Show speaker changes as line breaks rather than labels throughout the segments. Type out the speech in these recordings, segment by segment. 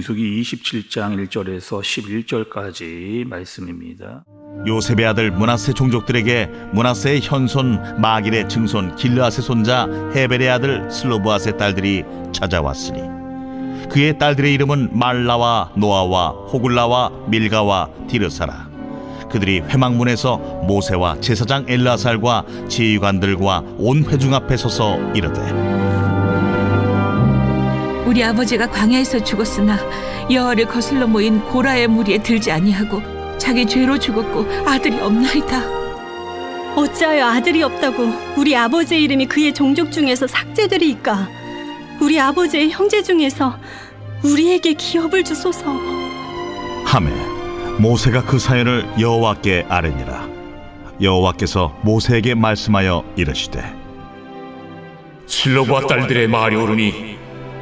민수기 27장 1절에서 11절까지 말씀입니다.
요셉의 아들 문하세 종족들에게 문하세의 현손 마길의 증손 길르앗의 손자 헤벨의 아들 슬로브앗의 딸들이 찾아왔으니 그의 딸들의 이름은 말라와 노아와 호굴라와 밀가와 디르사라 그들이 회막문에서 모세와 제사장 엘라살과 지휘관들과 온 회중 앞에 서서 이르되
우리 아버지가 광야에서 죽었으나 여호와를 거슬러 모인 고라의 무리에 들지 아니하고 자기 죄로 죽었고 아들이 없나이다.
어찌하여 아들이 없다고 우리 아버지의 이름이 그의 종족 중에서 삭제되리이까? 우리 아버지의 형제 중에서 우리에게 기업을 주소서.
하매 모세가 그 사연을 여호와께 아뢰니라. 여호와께서 모세에게 말씀하여 이르시되
실로와 딸들의 말이 오르니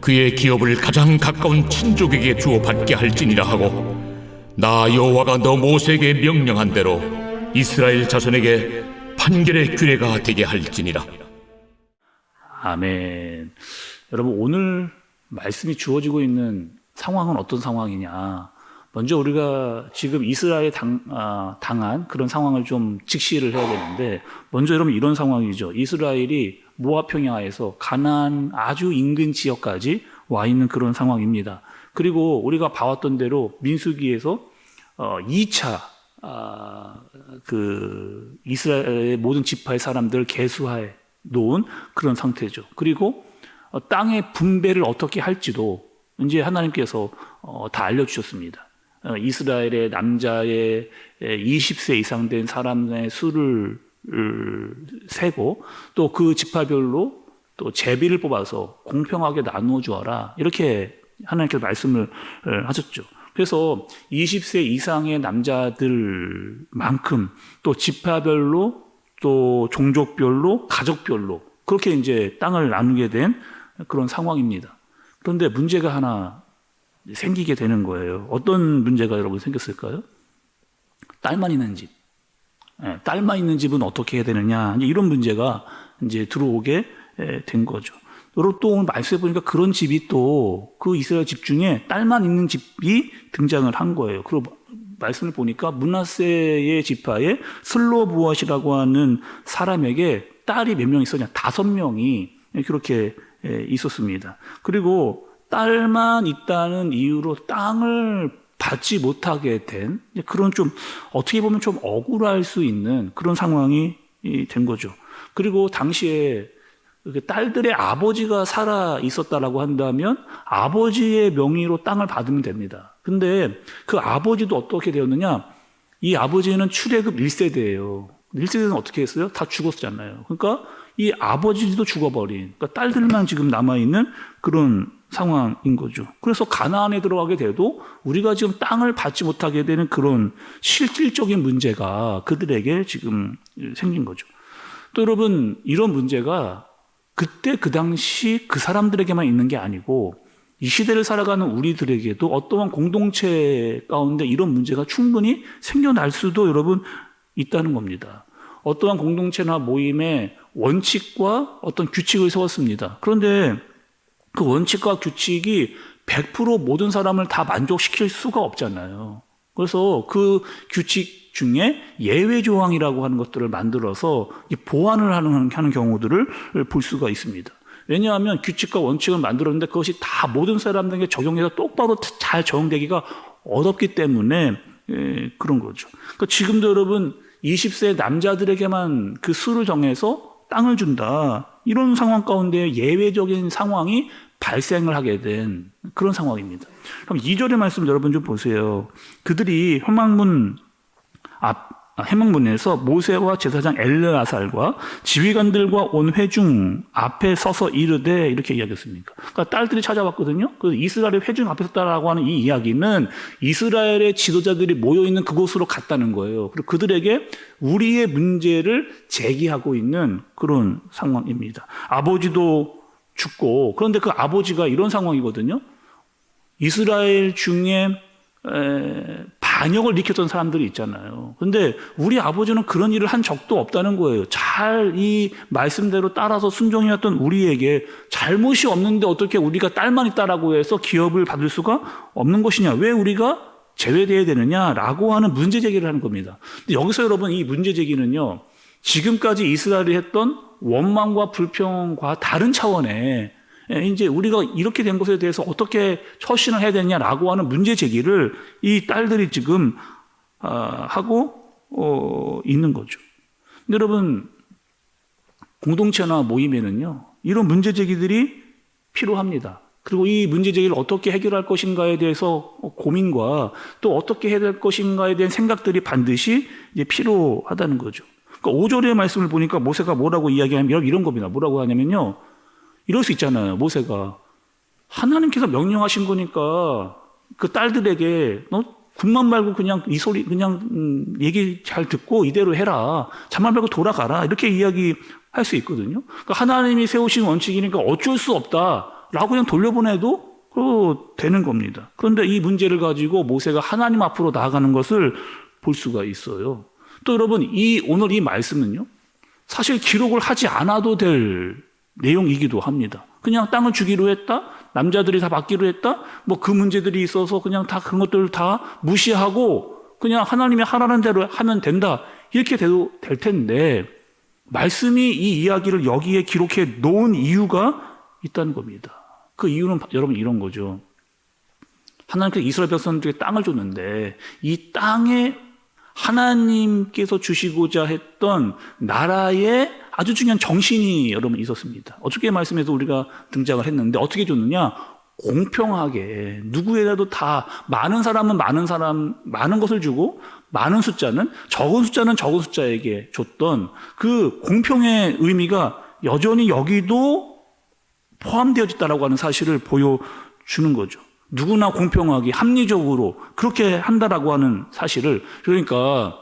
그의 기업을 가장 가까운 친족에게 주어 받게 할지니라 하고 나 여호와가 너 모세에게 명령한 대로 이스라엘 자손에게 판결의 규례가 되게 할지니라
아멘. 여러분 오늘 말씀이 주어지고 있는 상황은 어떤 상황이냐? 먼저 우리가 지금 이스라엘에 당, 아, 당한 그런 상황을 좀 직시를 해야 되는데 먼저 여러분 이런 상황이죠. 이스라엘이 모압 평야에서 가나안 아주 인근 지역까지 와 있는 그런 상황입니다. 그리고 우리가 봐왔던 대로 민수기에서 어, 2차 아, 그 이스라엘의 모든 지파의 사람들 개수하에 놓은 그런 상태죠. 그리고 어, 땅의 분배를 어떻게 할지도 이제 하나님께서 어, 다 알려주셨습니다. 어, 이스라엘의 남자의 20세 이상 된 사람의 수를 을, 세고 또 그 지파별로 또 제비를 뽑아서 공평하게 나누어 주어라 이렇게 하나님께서 말씀을 어, 하셨죠. 그래서 20세 이상의 남자들만큼 또 지파별로 또 종족별로 가족별로 그렇게 이제 땅을 나누게 된 그런 상황입니다. 그런데 문제가 하나 생기게 되는 거예요. 어떤 문제가 여러분 생겼을까요? 딸만 있는 집. 예, 딸만 있는 집은 어떻게 해야 되느냐. 이런 문제가 이제 들어오게 예, 된 거죠. 여러분 또 오늘 말씀해 보니까 그런 집이 또 그 이스라엘 집 중에 딸만 있는 집이 등장을 한 거예요. 그리고 말씀을 보니까 문하세의 지파에 슬로부엇이라고 하는 사람에게 딸이 몇 명 있었냐? 다섯 명이 그렇게 예, 있었습니다. 그리고 딸만 있다는 이유로 땅을 받지 못하게 된 그런 좀 어떻게 보면 좀 억울할 수 있는 그런 상황이 된 거죠. 그리고 당시에 그 딸들의 아버지가 살아 있었다라고 한다면 아버지의 명의로 땅을 받으면 됩니다. 근데 그 아버지도 어떻게 되었느냐? 이 아버지는 출애굽 1세대예요. 1세대는 어떻게 했어요? 다 죽었잖아요. 그러니까 이 아버지도 죽어버린, 그러니까 딸들만 지금 남아있는 그런 상황인 거죠. 그래서 가나안에 들어가게 돼도 우리가 지금 땅을 받지 못하게 되는 그런 실질적인 문제가 그들에게 지금 생긴 거죠. 또 여러분, 이런 문제가 그때 그 당시 그 사람들에게만 있는 게 아니고 이 시대를 살아가는 우리들에게도 어떠한 공동체 가운데 이런 문제가 충분히 생겨날 수도 여러분 있다는 겁니다. 어떠한 공동체나 모임에 원칙과 어떤 규칙을 세웠습니다. 그런데 그 원칙과 규칙이 100% 모든 사람을 다 만족시킬 수가 없잖아요. 그래서 그 규칙 중에 예외 조항이라고 하는 것들을 만들어서 보완을 하는, 경우들을 볼 수가 있습니다. 왜냐하면 규칙과 원칙을 만들었는데 그것이 다 모든 사람들에게 적용해서 똑바로 잘 적용되기가 어렵기 때문에 예, 그런 거죠. 그러니까 지금도 여러분 20세 남자들에게만 그 수를 정해서 땅을 준다. 이런 상황 가운데 예외적인 상황이 발생을 하게 된 그런 상황입니다. 그럼 2절의 말씀 여러분 좀 보세요. 그들이 회막문 앞, 아, 해명문에서 모세와 제사장 엘르아살과 지휘관들과 온 회중 앞에 서서 이르되 이렇게 이야기했습니까? 그러니까 딸들이 찾아왔거든요. 그 이스라엘의 회중 앞에 섰다라고 하는 이 이야기는 이스라엘의 지도자들이 모여 있는 그곳으로 갔다는 거예요. 그리고 그들에게 우리의 문제를 제기하고 있는 그런 상황입니다. 아버지도 죽고 그런데 그 아버지가 이런 상황이거든요. 이스라엘 중에 에, 반역을 일으켰던 사람들이 있잖아요. 근데 우리 아버지는 그런 일을 한 적도 없다는 거예요. 잘 이 말씀대로 따라서 순종해왔던 우리에게 잘못이 없는데 어떻게 우리가 딸만 있다라고 해서 기업을 받을 수가 없는 것이냐? 왜 우리가 제외돼야 되느냐라고 하는 문제 제기를 하는 겁니다. 여기서 여러분 이 문제 제기는요. 지금까지 이스라엘이 했던 원망과 불평과 다른 차원의 예, 이제 우리가 이렇게 된 것에 대해서 어떻게 처신을 해야 되냐라고 하는 문제 제기를 이 딸들이 지금 아, 하고 어, 있는 거죠. 여러분 공동체나 모임에는요 이런 문제 제기들이 필요합니다. 그리고 이 문제 제기를 어떻게 해결할 것인가에 대해서 고민과 또 어떻게 해야 될 것인가에 대한 생각들이 반드시 이제 필요하다는 거죠. 그러니까 5절의 말씀을 보니까 모세가 뭐라고 이야기하면 이런 겁니다. 뭐라고 하냐면요. 이럴 수 있잖아요. 모세가 하나님께서 명령하신 거니까 그 딸들에게 너 군만 말고 그냥 이 소리 그냥 음, 얘기 잘 듣고 이대로 해라. 잠만 말고 돌아가라. 이렇게 이야기할 수 있거든요. 그러니까 하나님이 세우신 원칙이니까 어쩔 수 없다라고 그냥 돌려보내도 그 되는 겁니다. 그런데 이 문제를 가지고 모세가 하나님 앞으로 나아가는 것을 볼 수가 있어요. 또 여러분 이 오늘 이 말씀은요. 사실 기록을 하지 않아도 될 내용이기도 합니다. 그냥 땅을 주기로 했다? 남자들이 다 받기로 했다? 뭐 그 문제들이 있어서 그냥 다 그런 것들을 다 무시하고 그냥 하나님이 하라는 대로 하면 된다. 이렇게 돼도 될 텐데 말씀이 이 이야기를 여기에 기록해 놓은 이유가 있다는 겁니다. 그 이유는 여러분 이런 거죠. 하나님께서 이스라엘 백성들에게 땅을 줬는데 이 땅에 하나님께서 주시고자 했던 나라의 아주 중요한 정신이 여러분 있었습니다. 어떻게 말씀해서 우리가 등장을 했는데 어떻게 줬느냐? 공평하게 누구에라도 다 많은 사람은 많은 사람 많은 것을 주고 많은 숫자는 적은 숫자는 적은 숫자에게 줬던 그 공평의 의미가 여전히 여기도 포함되어졌다라고 하는 사실을 보여주는 거죠. 누구나 공평하게 합리적으로 그렇게 한다라고 하는 사실을 그러니까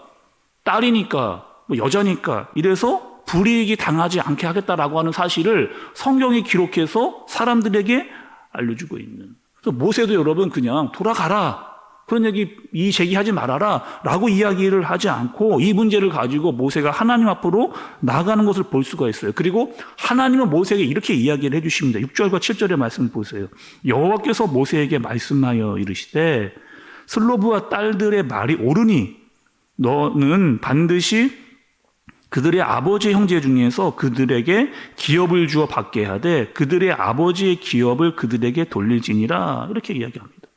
딸이니까 뭐 여자니까 이래서 불이익이 당하지 않게 하겠다라고 하는 사실을 성경이 기록해서 사람들에게 알려주고 있는. 그래서 모세도 여러분 그냥 돌아가라. 그런 얘기 이 제기하지 말아라 라고 이야기를 하지 않고 이 문제를 가지고 모세가 하나님 앞으로 나가는 것을 볼 수가 있어요. 그리고 하나님은 모세에게 이렇게 이야기를 해 주십니다. 6절과 7절의 말씀을 보세요. 여호와께서 모세에게 말씀하여 이르시되 슬로브와 딸들의 말이 옳으니 너는 반드시 그들의 아버지 형제 중에서 그들에게 기업을 주어 받게 하되 그들의 아버지의 기업을 그들에게 돌릴지니라 이렇게 이야기합니다.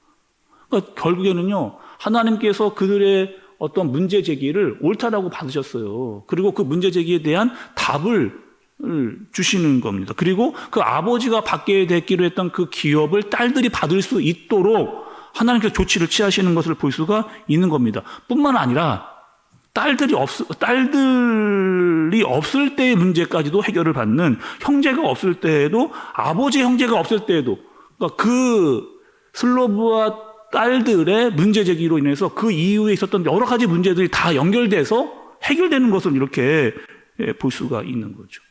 그러니까 결국에는요 하나님께서 그들의 어떤 문제 제기를 옳다라고 받으셨어요. 그리고 그 문제 제기에 대한 답을 주시는 겁니다. 그리고 그 아버지가 받게 됐기로 했던 그 기업을 딸들이 받을 수 있도록 하나님께서 조치를 취하시는 것을 볼 수가 있는 겁니다. 뿐만 아니라 딸들이 없 딸들이 없을 때의 문제까지도 해결을 받는 형제가 없을 때에도 아버지 형제가 없을 때에도 그러니까 그 슬로브와 딸들의 문제 제기로 인해서 그 이후에 있었던 여러 가지 문제들이 다 연결돼서 해결되는 것을 이렇게 볼 수가 있는 거죠.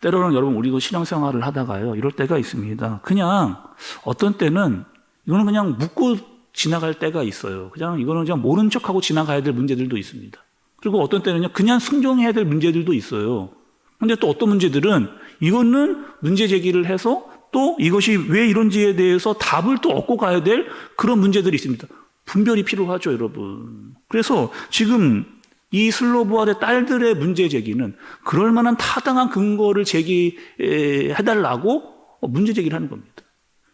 때로는 여러분 우리도 신앙생활을 하다가요 이럴 때가 있습니다. 그냥 어떤 때는 이거는 그냥 묻고 지나갈 때가 있어요. 그냥 이거는 그냥 모른 척하고 지나가야 될 문제들도 있습니다. 그리고 어떤 때는요 그냥 승종해야 될 문제들도 있어요. 근데 또 어떤 문제들은 이거는 문제 제기를 해서 또 이것이 왜 이런지에 대해서 답을 또 얻고 가야 될 그런 문제들이 있습니다. 분별이 필요하죠, 여러분. 그래서 지금 이 슬로브아의 딸들의 문제 제기는 그럴 만한 타당한 근거를 제기해달라고 문제 제기를 하는 겁니다.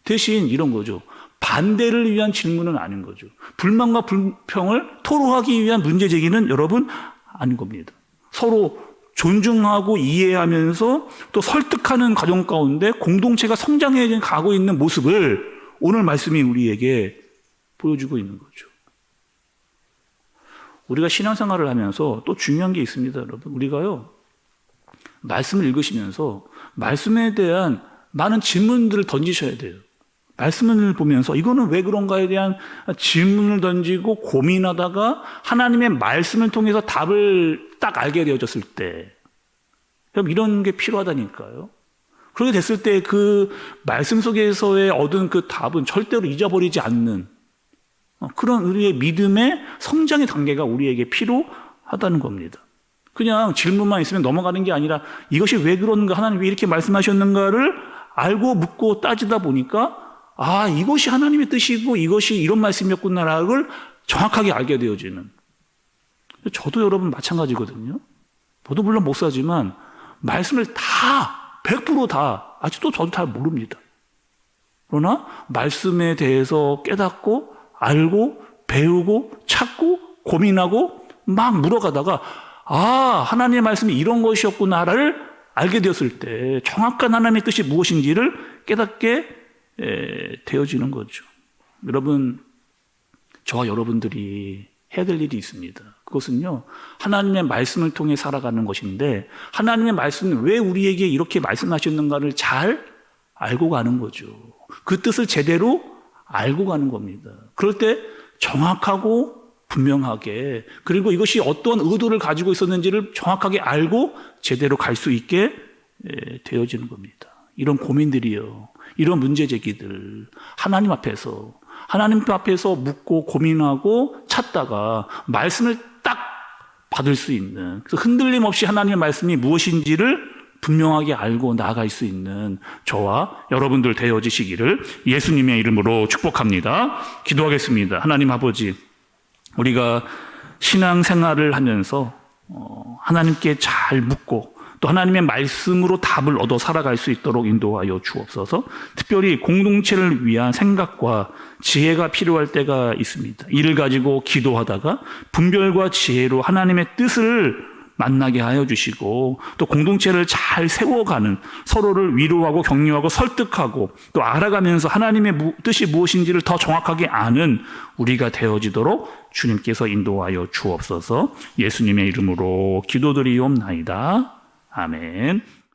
대신 이런 거죠. 반대를 위한 질문은 아닌 거죠. 불만과 불평을 토로하기 위한 문제 제기는 여러분 아닌 겁니다. 서로 존중하고 이해하면서 또 설득하는 과정 가운데 공동체가 성장해 가고 있는 모습을 오늘 말씀이 우리에게 보여주고 있는 거죠. 우리가 신앙생활을 하면서 또 중요한 게 있습니다, 여러분. 우리가요, 말씀을 읽으시면서 말씀에 대한 많은 질문들을 던지셔야 돼요. 말씀을 보면서 이거는 왜 그런가에 대한 질문을 던지고 고민하다가 하나님의 말씀을 통해서 답을 딱 알게 되어졌을 때, 그럼 이런 게 필요하다니까요. 그렇게 됐을 때 그 말씀 속에서의 얻은 그 답은 절대로 잊어버리지 않는 어, 그런 우리의 믿음의 성장의 단계가 우리에게 필요하다는 겁니다. 그냥 질문만 있으면 넘어가는 게 아니라 이것이 왜 그런가, 하나님 왜 이렇게 말씀하셨는가를 알고 묻고 따지다 보니까 아, 이것이 하나님의 뜻이고 이것이 이런 말씀이었구나를 정확하게 알게 되어지는. 저도 여러분 마찬가지거든요. 저도 물론 목사지만 말씀을 다, 100%다, 아직도 저도 잘 모릅니다. 그러나 말씀에 대해서 깨닫고 알고 배우고 찾고 고민하고 막 물어가다가 아 하나님의 말씀이 이런 것이었구나를 알게 되었을 때 정확한 하나님의 뜻이 무엇인지를 깨닫게 에, 되어지는 거죠. 여러분 저와 여러분들이 해야 될 일이 있습니다. 그것은요 하나님의 말씀을 통해 살아가는 것인데 하나님의 말씀은 왜 우리에게 이렇게 말씀하셨는가를 잘 알고 가는 거죠. 그 뜻을 제대로 알고 가는 겁니다. 그럴 때 정확하고 분명하게 그리고 이것이 어떤 의도를 가지고 있었는지를 정확하게 알고 제대로 갈 수 있게 에, 되어지는 겁니다. 이런 고민들이요. 이런 문제 제기들 하나님 앞에서 하나님 앞에서 묻고 고민하고 찾다가 말씀을 딱 받을 수 있는 흔들림 없이 하나님의 말씀이 무엇인지를 분명하게 알고 나아갈 수 있는 저와 여러분들 되어지시기를 예수님의 이름으로 축복합니다. 기도하겠습니다. 하나님 아버지, 우리가 신앙 생활을 하면서 어, 하나님께 잘 묻고 또 하나님의 말씀으로 답을 얻어 살아갈 수 있도록 인도하여 주옵소서. 특별히 공동체를 위한 생각과 지혜가 필요할 때가 있습니다. 이를 가지고 기도하다가 분별과 지혜로 하나님의 뜻을 만나게 하여 주시고 또 공동체를 잘 세워가는 서로를 위로하고 격려하고 설득하고 또 알아가면서 하나님의 무- 뜻이 무엇인지를 더 정확하게 아는 우리가 되어지도록 주님께서 인도하여 주옵소서 예수님의 이름으로 기도드리옵나이다. 아멘.